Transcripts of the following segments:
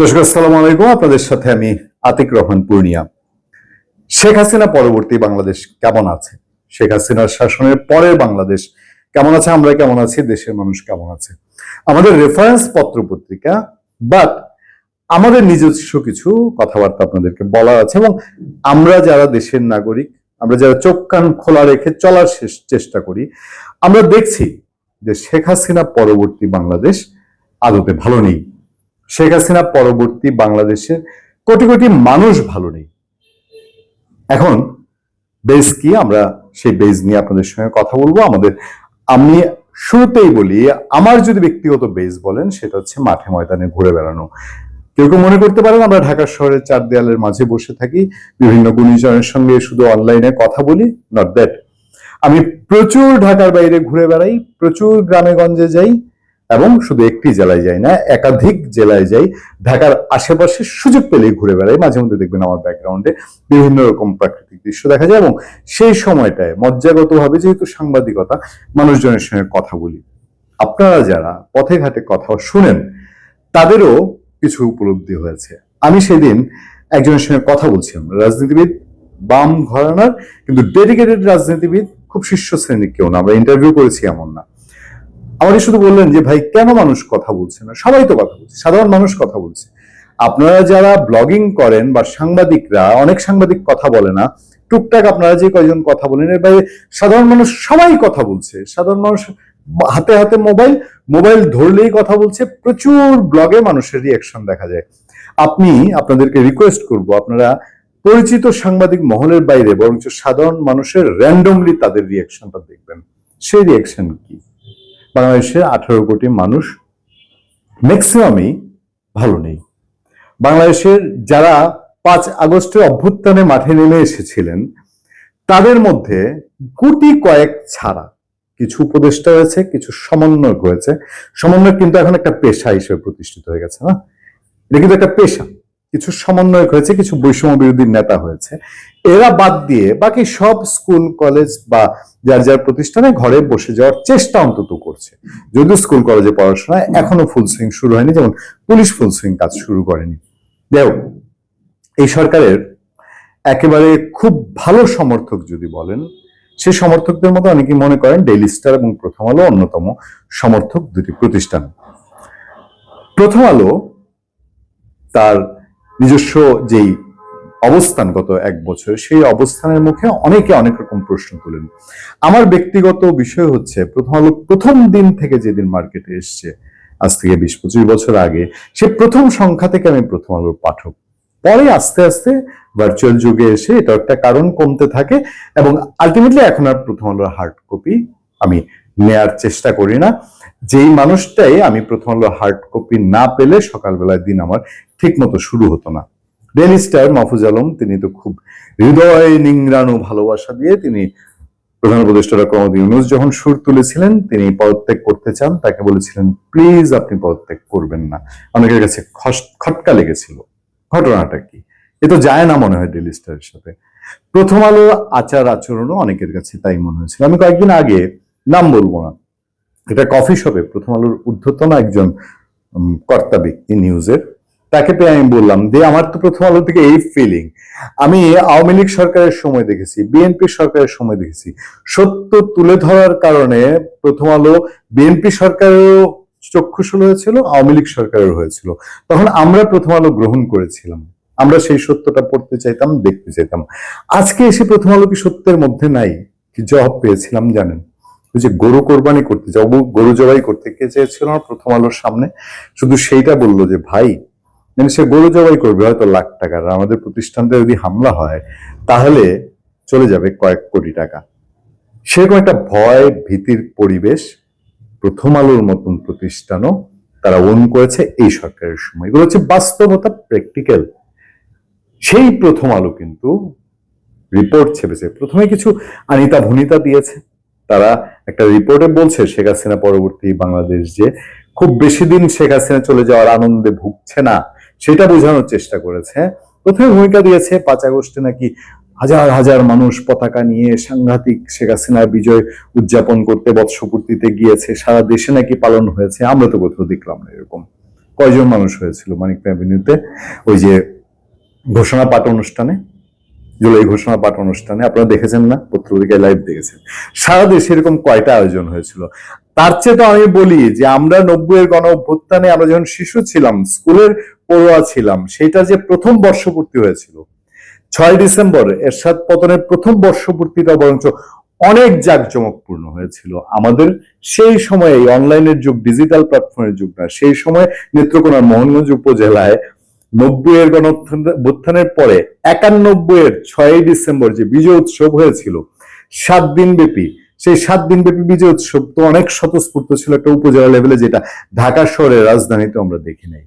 দর্শক, আসসালামু আলাইকুম। আপনাদের সাথে আমি আতিক রহমান পূর্ণিয়া। শেখ হাসিনা পরবর্তী বাংলাদেশ কেমন আছে? শেখ হাসিনার শাসনের পরের বাংলাদেশ কেমন আছে? আমরা কেমন আছি? দেশের মানুষ কেমন আছে? আমাদের রেফারেন্স পত্র পত্রিকা বাট আমাদের নিজস্ব কিছু কথাবার্তা আপনাদেরকে বলা আছে এবং আমরা যারা দেশের নাগরিক, আমরা যারা চোখ কান খোলা রেখে চলার চেষ্টা করি, আমরা দেখছি যে শেখ হাসিনা পরবর্তী বাংলাদেশ আদতে ভালো নেই। শেখ হাসিনা পরবর্তী বাংলাদেশের কোটি কোটি মানুষ ভালো নেই। এখন বেজ কি আমরা সেই বেজ নিয়ে আপনাদের সঙ্গে কথা বলব। আমাদের, আমি শুরুতেই বলি, আমার যদি ব্যক্তিগত বেজ বলেন, সেটা হচ্ছে মাঠে ময়দানে ঘুরে বেড়ানো। কেউ কেউ মনে করতে পারেন, আমরা ঢাকা শহরের চার দেয়ালের মাঝে বসে থাকি, বিভিন্ন গুণীজনের সঙ্গে শুধু অনলাইনে কথা বলি নট দ্যাট আমি প্রচুর ঢাকার বাইরে ঘুরে বেড়াই, প্রচুর গ্রামে গঞ্জে যাই এবং শুধু একটি জেলায় যাই না, একাধিক জেলায় যাই, ঢাকার আশেপাশে সুযোগ পেলেই ঘুরে বেড়াই। মাঝে মধ্যে দেখবেন আমার ব্যাকগ্রাউন্ডে বিভিন্ন রকম প্রাকৃতিক দৃশ্য দেখা যায় এবং সেই সময়টায় মজ্জাগতভাবে যেহেতু সাংবাদিকতা, মানুষজনের সঙ্গে কথা বলি। আপনারা যারা পথে ঘাটে কথা শুনেন, তাদেরও কিছু উপলব্ধি হয়েছে। আমি সেদিন একজনের সঙ্গে কথা বলছিলাম, রাজনীতিবিদ, বাম ঘরানার, কিন্তু ডেডিকেটেড রাজনীতিবিদ, খুব শীর্ষ শ্রেণির কেউ না, আমরা ইন্টারভিউ করেছি এমন না। আমাকে শুধু বললেন যে, ভাই, কেন মানুষ কথা বলছে না? সবাই তো কথা বলছে, সাধারণ মানুষ কথা বলছে। আপনারা যারা ব্লগিং করেন বা সাংবাদিকরা, অনেক সাংবাদিক কথা বলে না, টুকটাক আপনারা যে কয়জন কথা বলেন, এর বাইরে সাধারণ মানুষ সবাই কথা বলছে। সাধারণ মানুষ হাতে হাতে মোবাইল মোবাইল ধরলেই কথা বলছে, প্রচুর ব্লগে মানুষের রিয়াকশন দেখা যায়। আপনি, আপনাদেরকে রিকোয়েস্ট করব, আপনারা পরিচিত সাংবাদিক মহলের বাইরে বরঞ্চ সাধারণ মানুষের র্যান্ডমলি তাদের রিয়াকশনটা দেখবেন। সেই রিয়াকশন কি? বাংলাদেশের আঠারো কোটি মানুষ ম্যাক্সিমামই ভালো নেই। বাংলাদেশের যারা পাঁচ আগস্টের অভ্যুত্থানে মাঠে নেমে এসেছিলেন, তাদের মধ্যে গুটি কয়েক ছাড়া কিছু উপদেষ্টা হয়েছে কিছু সমন্বয়ক হয়েছে সমন্বয়ক কিন্তু এখন একটা পেশা হিসেবে প্রতিষ্ঠিত হয়ে গেছে, না? এটা কিন্তু একটা পেশা। কিছু সমন্বয়ক হয়েছে, কিছু বৈষম্য বিরোধী নেতা হয়েছে। এরা বাদ দিয়ে বাকি সব স্কুল, কলেজ বা যার যার প্রতিষ্ঠানে ঘরে বসে যাওয়ার চেষ্টা অন্তত করছে। যদিও স্কুল, কলেজে পড়াশোনায় এখনও ফুল সুইং শুরু হয়নি, যেমন পুলিশ ফুল সুইং কাজ শুরু করেনি। যাই এই সরকারের একেবারে খুব ভালো সমর্থক যদি বলেন সেই সমর্থকদের মধ্যে অনেকেই মনে করেন ডেইলি স্টার এবং প্রথম আলো অন্যতম সমর্থক দুটি প্রতিষ্ঠান। প্রথম আলো তার নিজস্ব যেই অবস্থান গত এক বছর, সেই অবস্থানের মুখে অনেকে অনেক রকম প্রশ্ন তোলেন। আমার ব্যক্তিগত বিষয় হচ্ছে, প্রথম আলো, প্রথম দিন থেকে যেদিন মার্কেটে এসছে, আজ থেকে বিশ পঁচিশ বছর আগে, সে প্রথম সংখ্যা থেকে আমি প্রথম আলোর পাঠক। পরে আস্তে আস্তে ভার্চুয়াল যুগে এসে এটা একটা কারণ কমতে থাকে এবং আলটিমেটলি এখন আর প্রথম আলোর হার্ড কপি আমি নেয়ার চেষ্টা করি না। যেই মানুষটাই আমি প্রথম আলো হার্ড কপি না পেলে সকালবেলার দিন আমার ঠিক মতো শুরু হতো না। ডেলি স্টার মাহফুজ আলম, তিনি তো খুব হৃদয়, নিংড়ানো ভালোবাসা দিয়ে তিনি প্রধান উপদেষ্টা ডক্টর ইউনুস যখন সুর তুলেছিলেন, তিনি পদত্যাগ করতে চান, তাকে বলেছিলেন, প্লিজ আপনি পদত্যাগ করবেন না। অনেকের কাছে খটকা লেগেছিল। ঘটনাটা কি? এ তো যায় না মনে হয় ডেলি স্টারের সাথে। প্রথম আলো আচার আচরণও অনেকের কাছে তাই মনে হয়েছিল। আমি কয়েকদিন আগে, নাম বলব না, এটা কফি শপে প্রথম আলোর ঊর্ধ্বতন একজন কর্তা ব্যক্তি নিউজের তাকে পেয়ে আমি বললাম যে আমার তো প্রথম আলো থেকে এই ফিলিং আমি আওয়ামী লীগ সরকারের সময় দেখেছি, বিএনপি সরকারের সময় দেখেছি। সত্য তুলে ধরার কারণে প্রথম আলো বিএনপি সরকারেরও চক্ষুশূল হয়েছিল, আওয়ামী লীগ সরকারের হয়েছিল। তখন আমরা প্রথম আলো গ্রহণ করেছিলাম। আমরা সেই সত্যটা পড়তে চাইতাম, দেখতে চাইতাম। আজকে এসে প্রথম আলো কি সত্যের মধ্যে নাই? কি জবাব পেয়েছিলাম জানেন? ওই যে গরু কোরবানি করতে যাও গরু জবাই করতে কে চেয়েছিল প্রথম আলোর সামনে। শুধু সেইটা বলল যে, ভাই মানে সে গরু জবাই করবে হয়তো লাখ টাকার আমাদের প্রতিষ্ঠানটা যদি হামলা হয়, তাহলে চলে যাবে কয়েক কোটি টাকা। সেরকম একটা ভয় ভীতির পরিবেশ প্রথম আলোর মতন প্রতিষ্ঠানও তারা ওন করেছে এই সরকারের সময়। এগুলো হচ্ছে বাস্তবতা, প্র্যাকটিক্যাল। সেই প্রথম আলো কিন্তু রিপোর্ট ছেপেছে। প্রথমে কিছু আনিতা ভনিতা দিয়েছে। তারা একটা রিপোর্টে বলছে, শেখ হাসিনা পরবর্তী বাংলাদেশ যে খুব বেশি দিন শেখ হাসিনা চলে যাওয়ার আনন্দে ভুগছে না। সেটা বোঝানোর চেষ্টা করেছে। প্রথমে ভূমিকা দিয়েছে পাঁচ আগস্টে নাকি হাজার হাজার মানুষ পতাকা নিয়ে সাংঘাতিক শেখ হাসিনার বিজয় উদযাপন করতে বৎসপূর্তিতে গিয়েছে। সারা দেশে নাকি পালন হয়েছে। আমরা তো কোথাও দেখলাম না এরকম। কয়জন মানুষ হয়েছিল মানিক অ্যাভিনিউতে ওই যে ঘোষণা পাঠ অনুষ্ঠানে? জুলাই ঘোষণা পাঠ অনুষ্ঠানে। আপনারা দেখেছেন না? পত্রিকায় লাইভ দেখেছেন। সারা দেশে এরকম কয়টা আয়োজন হয়েছিল? তার চেয়ে তো আমি বলি যে আমরা নব্বইয়ের গণ অভ্যুত্থানে আমরা যখন শিশু ছিলাম, স্কুলের পড়ুয়া ছিলাম সেটা যে প্রথম বর্ষপূর্তি হয়েছিল। ছয় ডিসেম্বর, এরশাদ পতনের প্রথম বর্ষপূর্তিটা বরঞ্চ অনেক জাঁকজমকপূর্ণ হয়েছিল। আমাদের সেই সময়ে এই অনলাইনের যুগ, ডিজিটাল প্ল্যাটফর্মের যুগ না, সেই সময় নেত্রকোনার মোহনগঞ্জ উপজেলায় নব্বই এর গণঅভ্যুত্থানের পরে একানব্বই এর ছয় ডিসেম্বর যে বিজয় উৎসব হয়েছিল, সাত দিন ব্যাপী সেই সাত দিন ব্যাপী বিজয় উৎসব তো অনেক স্বতঃস্ফূর্ত ছিল একটা উপজেলা লেভেলে যেটা ঢাকা শহরের রাজধানীতে আমরা দেখি নাই।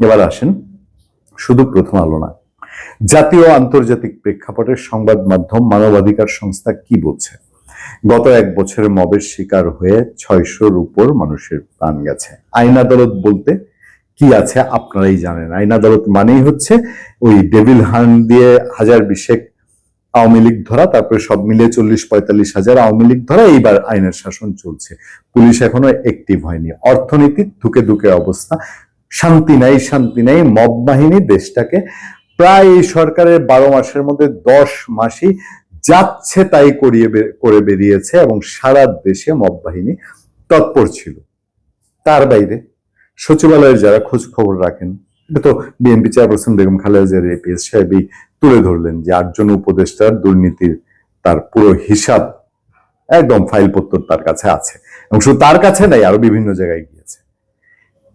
এবার আসেন, শুধু প্রথম আলো না, জাতীয় আন্তর্জাতিক প্রেক্ষাপটের সংবাদ মাধ্যম মানবাধিকার সংস্থা কি বলছে? গত এক বছরে মবের শিকার হয়ে ছয়শোর উপর মানুষের প্রাণ গেছে। আইন আদালত বলতে কি আছে আপনারাই জানেন। আইন আদালত মানেই হচ্ছে ওই ডেভিল হান দিয়ে হাজার বিশেক আওয়ামী লীগ ধরা, তারপরে সব মিলিয়ে চল্লিশ পঁয়তাল্লিশ হাজার আওয়ামী লীগ ধরা, এইবার আইনের শাসন চলছে। পুলিশ এখনও অ্যাক্টিভ হয়নি। অর্থনীতি ধুকে ধুকে অবস্থা। শান্তি নাই শান্তি নাই। মব বাহিনী দেশটাকে প্রায় এই সরকারের বারো মাসের মধ্যে দশ মাসই যাচ্ছে তাই করিয়ে করে বেরিয়েছে এবং সারা দেশে মব বাহিনী তৎপর ছিল। তার বাইরে সচিবালয়ের যারা খোঁজ খবর রাখেন, এটা তো বিএনপি চেয়ারপারসন বেগম খালেদা জিয়ার এপিএস সাহেবই তুলে ধরলেন যে আটজন উপদেষ্টার দুর্নীতির তার পুরো হিসাব একদম ফাইলপত্র তার কাছে আছে। এবং শুধু তার কাছে নাই, আরও বিভিন্ন জায়গায় গিয়েছে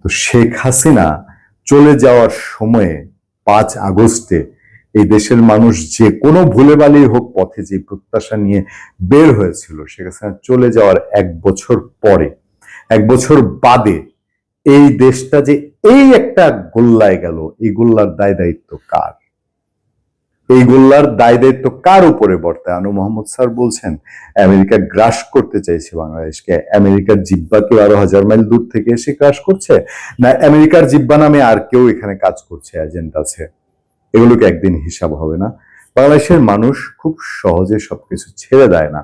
তো শেখ হাসিনা চলে যাওয়ার সময়ে পাঁচ আগস্টে এই দেশের মানুষ যে কোনো ভুলে বালিয়ে হোক পথে যে প্রত্যাশা নিয়ে বের হয়েছিল, শেখ হাসিনা চলে যাওয়ার এক বছর পরে, এক বছর বাদে এই দেশটা যে এই একটা গোল্লায় গেল, এই গোল্লার দায় দায়িত্ব কার? এই গোল্লার দায় দায়িত্ব কার উপরে বর্তায়? আনু মোহাম্মদ স্যার বলছেন, আমেরিকা গ্রাস করতে চাইছে বাংলাদেশকে। আমেরিকার জিব্বা কেউ আরও হাজার মাইল দূর থেকে এসে গ্রাস করছে? না, আমেরিকার জিব্বা নামে আর কেউ এখানে কাজ করছে এজেন্ট আছে। এগুলোকে একদিন হিসাব হবে না? বাংলাদেশের মানুষ খুব সহজে সবকিছু ছেড়ে দেয় না।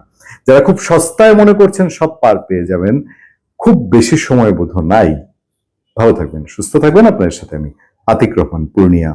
যারা খুব সস্তায় মনে করছেন সব পার পেয়ে যাবেন। খুব বেশি সময় বোধ নাই। ভালো থাকবেন, সুস্থ থাকবেন। আপনাদের সাথে আমি আতিক রহমান, পূর্ণিয়া।